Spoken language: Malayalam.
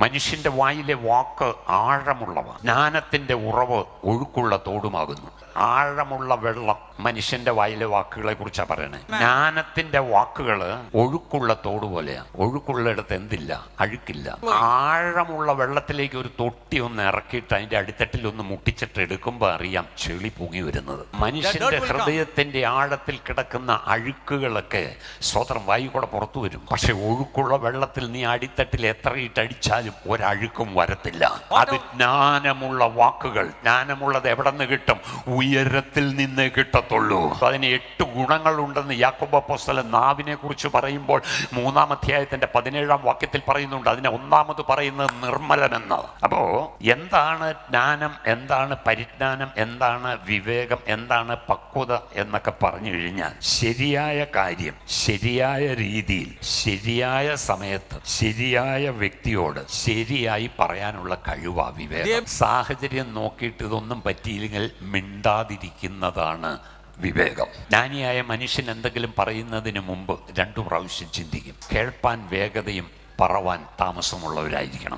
മനുഷ്യന്റെ വായിലെ വാക്ക് ആഴമുള്ളവ ജ്ഞാനത്തിന്റെ ഉറവ് ഒഴുക്കുള്ള തോടുമാകുന്നു. ആഴമുള്ള വെള്ളം മനുഷ്യന്റെ വായിലെ വാക്കുകളെ കുറിച്ചാണ് പറയണേ. ജ്ഞാനത്തിന്റെ വാക്കുകൾ ഒഴുക്കുള്ള തോട് പോലെയാണ് ഒഴുക്കുള്ളിടത്ത് എന്തില്ല? അഴുക്കില്ല. ആഴമുള്ള വെള്ളത്തിലേക്ക് ഒരു തൊട്ടി ഒന്ന് ഇറക്കിയിട്ട് അതിന്റെ അടിത്തട്ടിൽ ഒന്ന് മുട്ടിച്ചിട്ട് എടുക്കുമ്പോ അറിയാം ചെളി പൊങ്ങി വരുന്നത്. മനുഷ്യന്റെ ഹൃദയത്തിന്റെ ആഴത്തിൽ കിടക്കുന്ന അഴുക്കുകളൊക്കെ സ്വതന്ത്രം വായു കൂടെ പുറത്തു വരും. പക്ഷെ ഒഴുക്കുള്ള വെള്ളത്തിൽ നീ അടിത്തട്ടിൽ എത്രയിട്ട് അടിച്ചാലും ഒരഴുക്കും വരത്തില്ല. അത് ജ്ഞാനമുള്ള വാക്കുകൾ. ജ്ഞാനമുള്ളത് എവിടെ നിന്ന് കിട്ടും? ഉയരത്തിൽ നിന്ന് കിട്ടത്തുള്ളൂ. അതിന് എട്ട് ഗുണങ്ങളുണ്ടെന്ന് യാക്കോബ അപ്പോസ്തലൻ നാവിനെ കുറിച്ച് പറയുമ്പോൾ മൂന്നാം അധ്യായത്തിന്റെ പതിനേഴാം വാക്യത്തിൽ പറയുന്നുണ്ട്. അതിനെ ഒന്നാമത് പറയുന്നത് നിർമ്മലമെന്ന് അപ്പോ എന്താണ് ജ്ഞാനം? എന്താണ് പരിജ്ഞാനം? എന്താണ് വിവേകം? എന്താണ് പക്വത എന്നൊക്കെ പറഞ്ഞു കഴിഞ്ഞാൽ ശരിയായ കാര്യം ശരിയായ രീതിയിൽ ശരിയായ സമയത്ത് ശരിയായ വ്യക്തിയോട് ശരിയായി പറയാനുള്ള കഴിവാ വിവേകം. സാഹചര്യം നോക്കിയിട്ട് ഇതൊന്നും പറ്റിയില്ലെങ്കിൽ മിണ്ടാതിരിക്കുന്നതാണ് വിവേകം. ജ്ഞാനിയായ മനുഷ്യൻ എന്തെങ്കിലും പറയുന്നതിന് മുമ്പ് രണ്ടു പ്രാവശ്യം ചിന്തിക്കും. കേൾപ്പാൻ വേഗതയും പറവാൻ താമസമുള്ളവരായിരിക്കണം.